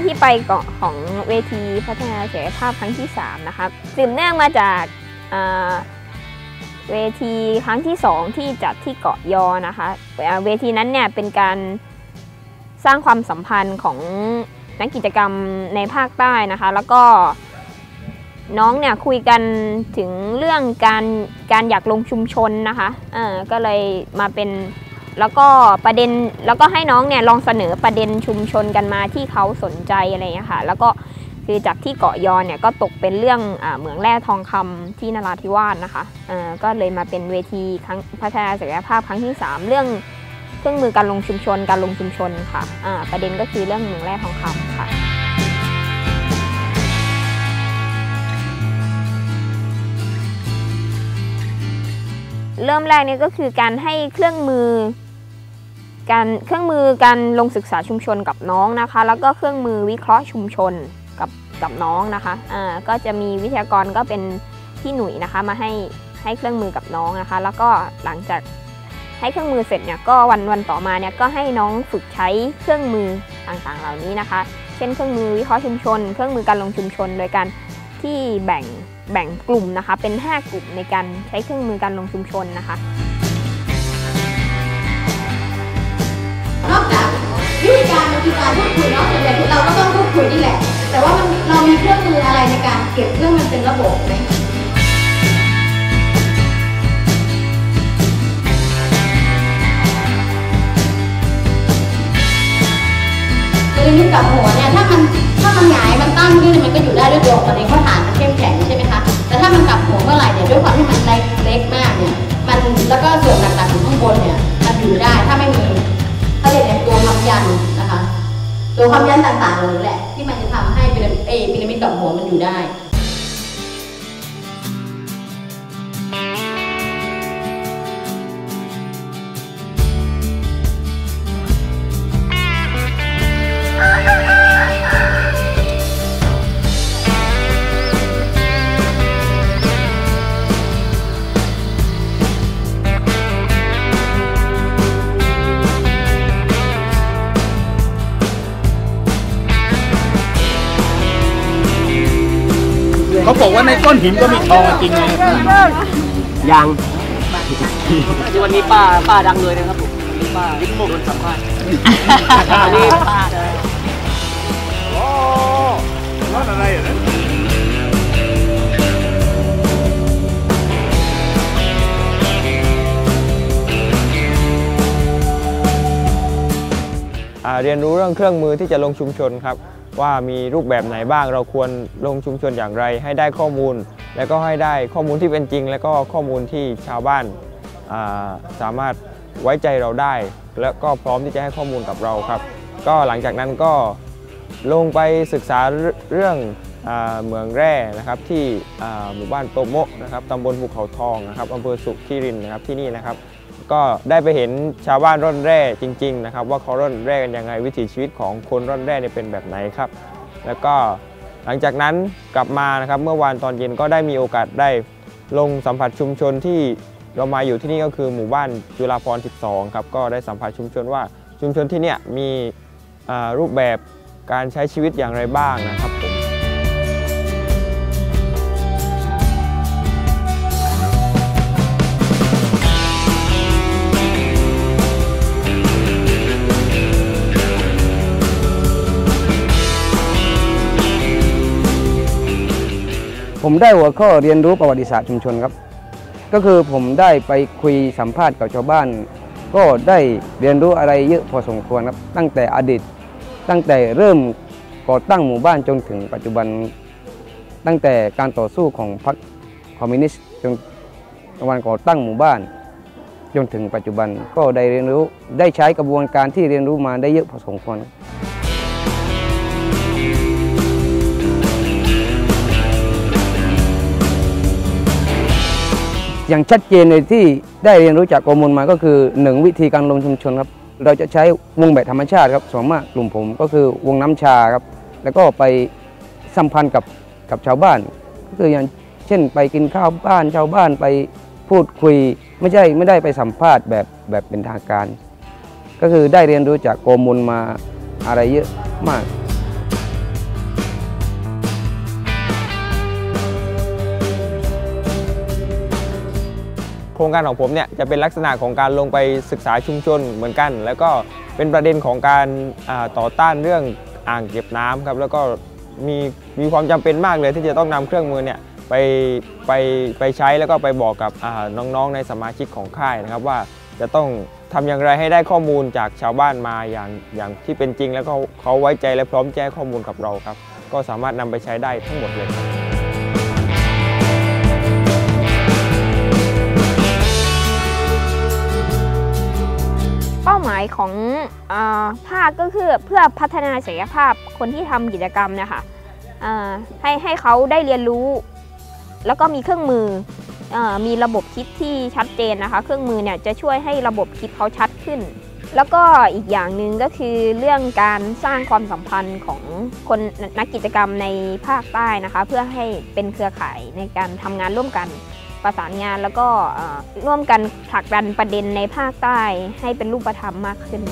าที่ไปเกาะของเวทีพัฒนาศักยภาพครั้งที่ 3 นะครับสืบเนื่องมาจากเวทีครั้งที่ 2 ที่จัดที่เกาะยอนะคะเวทีนั้นเนี่ยเป็นการสร้างความสัมพันธ์ของนักกิจกรรมในภาคใต้นะคะ แล้วก็น้องเนี่ยคุยกันถึงเรื่องการการอยากลงชุมชนนะคะเออก็เลยมาเป็น แล้วก็ประเด็นแล้วก็ให้น้องเนี่ยลองเสนอประเด็นชุมชนกันมาที่เขาสนใจอะไรอย่างเงี้ยค่ะ แล้วก็คือจากที่เกาะยอนเนี่ยก็ตกเป็นเรื่องอาเหมืองแร่ทองคำที่นราธิวาสนะคะเอ่อก็เลยมาเป็นเวทีครั้งพัฒนาศักยภาพครั้งที่ 3 เรื่องเครื่องมือการลงชุมชนการลงชุมชนค่ะอ่าประเด็นก็คือเรื่องเหมืองแร่ทองคำค่ะเริ่มแรกเนี่ยก็คือการให้เครื่องมือ การเครื่องมือการลงศึกษาชุมชนกับน้องนะคะ แล้วก็เครื่องมือวิเคราะห์ชุมชนกับกับน้องนะคะอ่าก็จะมีวิทยากรก็เป็นพี่หนุ่ยนะคะมาให้ให้เครื่องมือกับน้องนะคะ แล้วก็หลังจากให้เครื่องมือเสร็จเนี่ยก็วันวันต่อมาเนี่ยก็ให้น้องฝึกใช้เครื่องมือต่างๆ เหล่านี้นะคะ เช่นเครื่องมือวิเคราะห์ชุมชน เครื่องมือการลงชุมชน โดยการที่แบ่งแบ่งกลุ่มนะคะ เป็น 5 กลุ่มในการใช้เครื่องมือการลงชุมชนนะคะ วิธีการมันคือการพูดคุยเนาะส่วนใหญ่เราก็ต้องพูดคุยนี่แหละ แต่ว่ามันเรามีเครื่องมืออะไรในการเก็บเรื่องมันเป็นระบบไหมพีระมิดกับหัวเนี่ยถ้ามันถ้ามันหงายมันตั้งขึ้นมันก็อยู่ได้ด้วยตัวมันเองเพราะฐานมันเข้มแข็งใช่ไหมคะแต่ถ้ามันกลับหัวเมื่อไหร่เนี่ยด้วยความที่มันเล็กเล็กมากเนี่ยมันแล้วก็ส่วนต่างๆอยู่ข้างบนเนี่ยมันอยู่ได้ถ้าไม่มี เขาเรียกอะไรตัวค้ำยันนะคะ ตัวค้ำยันต่างๆเหล่านี้แหละ ที่มันจะทำให้พีระมิดดอกหัวมันอยู่ได้ เขาบอกว่าในก้อนหินก็มีทองจริงไหมยังที่วันนี้ป้าป้าดังเลยนะครับผมวันนี้ป้าโดนสัมภาษณ์อันนี้ป้าเลยโอ้ร้อนอะไรอะอ่าเรียนรู้เรื่องเครื่องมือที่จะลงชุมชนครับ ว่ามีรูปแบบไหนบ้าง เราควรลงชุมชนอย่างไร ให้ได้ข้อมูล แล้วก็ให้ได้ข้อมูลที่เป็นจริง แล้วก็ข้อมูลที่ชาวบ้านาสามารถไว้ใจเราได้ และก็พร้อมที่จะให้ข้อมูลกับเราครับ ก็หลังจากนั้นก็ลงไปศึกษาเรื่องเหมืองแร่นะครับที่หมู่บ้านโตโมะนะครับตำบลภูเขาทองนะครับอำเภอสุขทิรินนะครับที่นี่นะครับ ก็ได้ไปเห็นชาวบ้านร่อนแร่จริง ๆ นะครับ ว่าเขาร่อนแร่กันยังไงวิถีชีวิตของคนร่อนแร่เนี่ยเป็นแบบไหนครับ แล้วก็หลังจากนั้นกลับมานะครับเมื่อวานตอนเย็นก็ได้มีโอกาสได้ลงสัมผัสชุมชนที่เรามาอยู่ที่นี่ก็คือหมู่บ้านจุฬาพร12 ครับก็ได้สัมผัสชุมชนว่าชุมชนที่เนี่ยมีรูปแบบการใช้ชีวิตอย่างไรบ้างนะครับ ผมได้หัวข้อเรียนรู้ประวัติศาสตร์ชุมชนครับ ก็คือผมได้ไปคุยสัมภาษณ์กับชาวบ้าน ก็ได้เรียนรู้อะไรเยอะพอสมควรครับ ตั้งแต่อดีต ตั้งแต่เริ่มก่อตั้งหมู่บ้านจนถึงปัจจุบัน ตั้งแต่การต่อสู้ของพรรคคอมมิวนิสต์จนวันก่อตั้งหมู่บ้าน จนถึงปัจจุบันก็ได้เรียนรู้ได้ใช้กระบวนการที่เรียนรู้มาได้เยอะพอสมควร อย่างชัดเจนเลยที่ได้เรียนรู้จากข้อมูลมาก็คือหนึ่งวิธีการลงชุมชนครับ เราจะใช้วงแบบธรรมชาติครับส่วนมากกลุ่มผมก็คือวงน้ำชาครับ แล้วก็ไปสัมพันธ์กับกับชาวบ้าน ก็คืออย่างเช่นไปกินข้าวบ้านชาวบ้านไปพูดคุย ไม่ใช่ไม่ได้ไปสัมภาษณ์แบบแบบเป็นทางการ ก็คือได้เรียนรู้จากข้อมูลมาอะไรเยอะมาก ครงการของผมเนี่ยจะเป็นลักษณะของการลงไปศึกษาชุมชนเหมือนกัน แล้วก็เป็นประเด็นของการต่อต้านเรื่องอ่างเก็บน้ำครับแล้วก็มีมีความจำเป็นมากเลยที่จะต้องนำเครื่องมือเนี่ยไปไปไปใช้แล้วก็ไปบอกกับน้องๆในสมาชิกของค่ายนะครับว่าจะต้องทำอย่างไรให้ได้ข้อมูลจากชาวบ้านมาอย่างอย่างที่เป็นจริง แล้วก็เขาไว้ใจและพร้อมแจ้งข้อมูลกับเราครับ ก็สามารถนำไปใช้ได้ทั้งหมดเลยครับ ของอภาคก็คือเพื่อพัฒนาศักยภาพคนที่ทำกิจกรรมนะคะให้ให้เขาได้เรียนรู้ แล้วก็มีเครื่องมืออมีระบบคิดที่ชัดเจนนะคะ เครื่องมือเนี่ยจะช่วยให้ระบบคิดเขาชัดขึ้น แล้วก็อีกอย่างหนึ่งก็คือเรื่องการสร้างความสัมพันธ์ของคนนักกิจกรรมในภาคใต้นะคะ เพื่อให้เป็นเครือข่ายในการทำงานร่วมกัน ประสานงานแล้วก็ร่วมกันผลักดันประเด็นในภาคใต้ให้เป็นรูปธรรมมากขึ้น